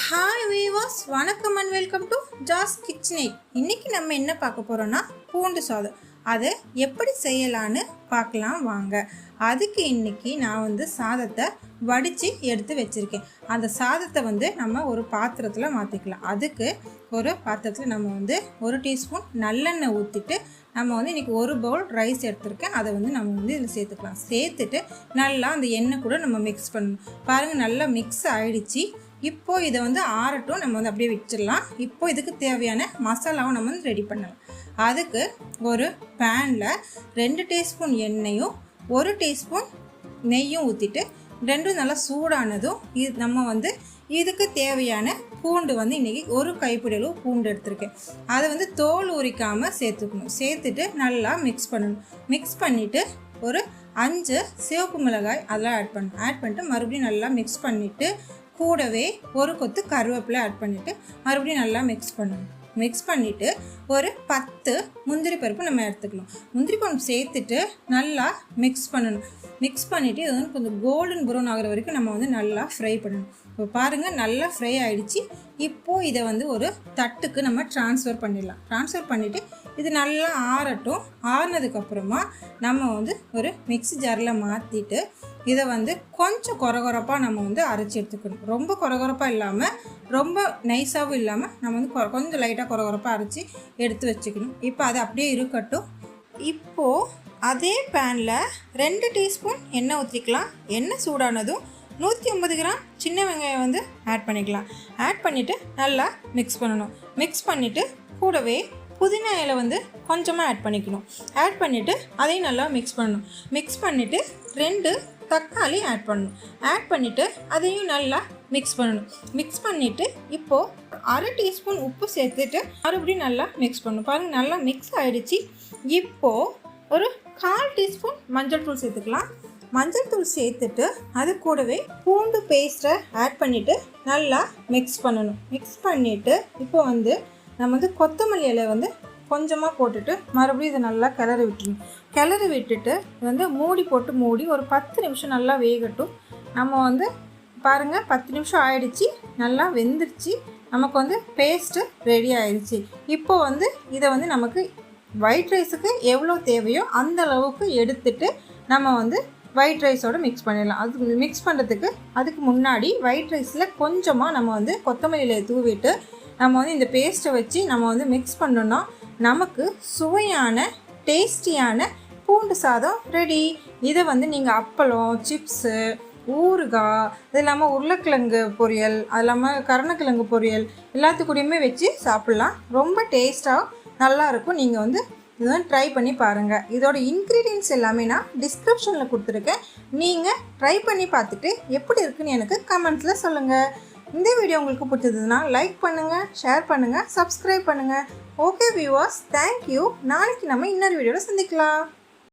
Hi viewers வணக்கம் and welcome to ஜாஸ் கிச்சனை இன்னைக்கு நம்ம என்ன பார்க்க போகிறோன்னா பூண்டு சாதம். அதை எப்படி செய்யலான்னு பார்க்கலாம் வாங்க. அதுக்கு இன்னைக்கு நான் வந்து சாதத்தை வடித்து எடுத்து வச்சுருக்கேன். அந்த சாதத்தை வந்து நம்ம ஒரு பாத்திரத்தில் மாற்றிக்கலாம் அதுக்கு ஒரு பாத்திரத்தில் நம்ம வந்து ஒரு டீஸ்பூன் நல்லெண்ணெய் ஊற்றிட்டு நம்ம வந்து இன்றைக்கி ஒரு பவுல் ரைஸ் எடுத்திருக்கேன். அதை வந்து நம்ம வந்து இதில் சேர்த்துக்கலாம். சேர்த்துட்டு நல்லா அந்த எண்ணெய் கூட நம்ம மிக்ஸ் பண்ணணும். பாருங்கள் நல்லா மிக்ஸ் ஆகிடுச்சி இப்போ இதை வந்து ஆறட்டும் நம்ம வந்து அப்படியே வச்சிடலாம் இப்போ இதுக்கு தேவையான மசாலாவும் நம்ம வந்து ரெடி பண்ணலாம். அதுக்கு ஒரு பேனில் ரெண்டு டீஸ்பூன் எண்ணெயும் ஒரு டீஸ்பூன் நெய்யும் ஊற்றிட்டு ரெண்டும் நல்லா சூடானதும் இது நம்ம வந்து இதுக்கு தேவையான பூண்டு வந்து இன்றைக்கி ஒரு கைப்பிடி அளவு பூண்டு எடுத்திருக்கேன். அதை வந்து தோல் உரிக்காமல் சேர்த்துக்கணும். சேர்த்துட்டு நல்லா மிக்ஸ் பண்ணணும். மிக்ஸ் பண்ணிவிட்டு ஒரு அஞ்சு சிவப்பு மிளகாய் அதெல்லாம் ஆட் பண்ணணும். ஆட் பண்ணிட்டு மறுபடியும் நல்லா மிக்ஸ் பண்ணிவிட்டு கூடவே ஒரு கொத்து கருவேப்பிலை ஆட் பண்ணிவிட்டு மறுபடியும் நல்லா மிக்ஸ் பண்ணணும். மிக்ஸ் பண்ணிவிட்டு ஒரு பத்து முந்திரி பருப்பு நம்ம எடுத்துக்கலாம். முந்திரி பருப்பு சேர்த்துட்டு நல்லா மிக்ஸ் பண்ணணும். மிக்ஸ் பண்ணிவிட்டு இது வந்து கொஞ்சம் கோல்டன் ப்ரௌன் ஆகிற வரைக்கும் நம்ம வந்து நல்லா ஃப்ரை பண்ணணும். இப்போ பாருங்கள் நல்லா ஃப்ரை ஆகிடுச்சு இப்போது இதை வந்து ஒரு தட்டுக்கு நம்ம ட்ரான்ஸ்ஃபர் பண்ணிடலாம். ட்ரான்ஸ்ஃபர் பண்ணிவிட்டு இது நல்லா ஆறட்டும். ஆறுனதுக்கப்புறமா நம்ம வந்து ஒரு மிக்ஸி ஜாரில் மாற்றிட்டு இதை வந்து கொஞ்சம் குறகுறப்பாக நம்ம வந்து அரைச்சி எடுத்துக்கணும். ரொம்ப குறகுறப்பாக இல்லாமல் ரொம்ப நைஸாகவும் இல்லாமல் நம்ம வந்து கொ- கொஞ்சம் லைட்டாக குறகுறப்பாக அரைச்சி எடுத்து வச்சுக்கணும். இப்போ அது அப்படியே இருக்கட்டும். இப்போது அதே பேனில் ரெண்டு டீஸ்பூன் எண்ணெய் ஊற்றிக்கலாம் எண்ணெய் சூடானதும் நூற்றி ஐம்பது கிராம் சின்ன வெங்காயம் வந்து ஆட் பண்ணிக்கலாம். ஆட் பண்ணிவிட்டு நல்லா மிக்ஸ் பண்ணணும். மிக்ஸ் பண்ணிவிட்டு கூடவே புதினா இலை வந்து கொஞ்சமாக ஆட் பண்ணிக்கணும். ஆட் பண்ணிவிட்டு அதையும் நல்லா மிக்ஸ் பண்ணணும். மிக்ஸ் பண்ணிவிட்டு ரெண்டு தக்காளி ஆட் பண்ணணும். ஆட் பண்ணிவிட்டு அதையும் நல்லா மிக்ஸ் பண்ணணும். மிக்ஸ் பண்ணிவிட்டு இப்போது அரை டீஸ்பூன் உப்பு சேர்த்துட்டு மறுபடியும் நல்லா மிக்ஸ் பண்ணணும். பாருங்கள் நல்லா மிக்ஸ் ஆகிடுச்சு இப்போது ஒரு கால் டீஸ்பூன் மஞ்சள் தூள் சேர்த்துக்கலாம். மஞ்சள் தூள் சேர்த்துட்டு அது கூடவே பூண்டு பேஸ்ட்டை ஆட் பண்ணிவிட்டு நல்லா மிக்ஸ் பண்ணணும். மிக்ஸ் பண்ணிவிட்டு இப்போ வந்து நம்ம வந்து கொத்தமல்லி இலை வந்து கொஞ்சமாக போட்டுட்டு மறுபடியும் இதை நல்லா கிளறி விட்டுணும். கிளறி விட்டுட்டு வந்து மூடி போட்டு மூடி ஒரு பத்து நிமிஷம் நல்லா வேகட்டும். நம்ம வந்து பாருங்கள் பத்து நிமிஷம் ஆயிடுச்சு. நல்லா வெந்துருச்சு. நமக்கு வந்து பேஸ்ட்டு ரெடி ஆயிடுச்சு இப்போ வந்து இதை வந்து நமக்கு ஒயிட் ரைஸுக்கு எவ்வளோ தேவையோ அந்த அளவுக்கு எடுத்துட்டு நம்ம வந்து ஒயிட் ரைஸோட மிக்ஸ் பண்ணிடலாம். அது மிக்ஸ் பண்ணுறதுக்கு அதுக்கு முன்னாடி ஒயிட் ரைஸில் கொஞ்சமாக நம்ம வந்து கொத்தமல்லியில் தூவிட்டு நம்ம வந்து இந்த பேஸ்ட்டை வச்சு நம்ம வந்து மிக்ஸ் பண்ணோன்னா நமக்கு சுவையான டேஸ்டியான பூண்டு சாதம் ரெடி இதை வந்து நீங்கள் அப்பளம் சிப்ஸு ஊறுகாய் அது இல்லாமல் உருளைக்கிழங்கு பொரியல் அது இல்லாமல் கருணக்கிழங்கு பொரியல் எல்லாத்துக்கூடையுமே வச்சு சாப்பிட்லாம். ரொம்ப டேஸ்ட்டாக நல்லாயிருக்கும் நீங்கள் வந்து இது வந்து ட்ரை பண்ணி பாருங்கள் இதோட இன்க்ரீடியன்ஸ் எல்லாமே நான் டிஸ்கிரிப்ஷனில் கொடுத்துருக்கேன். நீங்கள் ட்ரை பண்ணி பார்த்துட்டு எப்படி இருக்குன்னு எனக்கு கமெண்ட்ஸில் சொல்லுங்கள் இந்த வீடியோ உங்களுக்கு பிடிச்சதுன்னா லைக் பண்ணுங்கள் ஷேர் பண்ணுங்கள் சப்ஸ்கிரைப் பண்ணுங்கள் ஓகே வியூவர்ஸ் தேங்க்யூ நாளைக்கு நம்ம இன்னொரு வீடியோவில் சந்திக்கலாம்.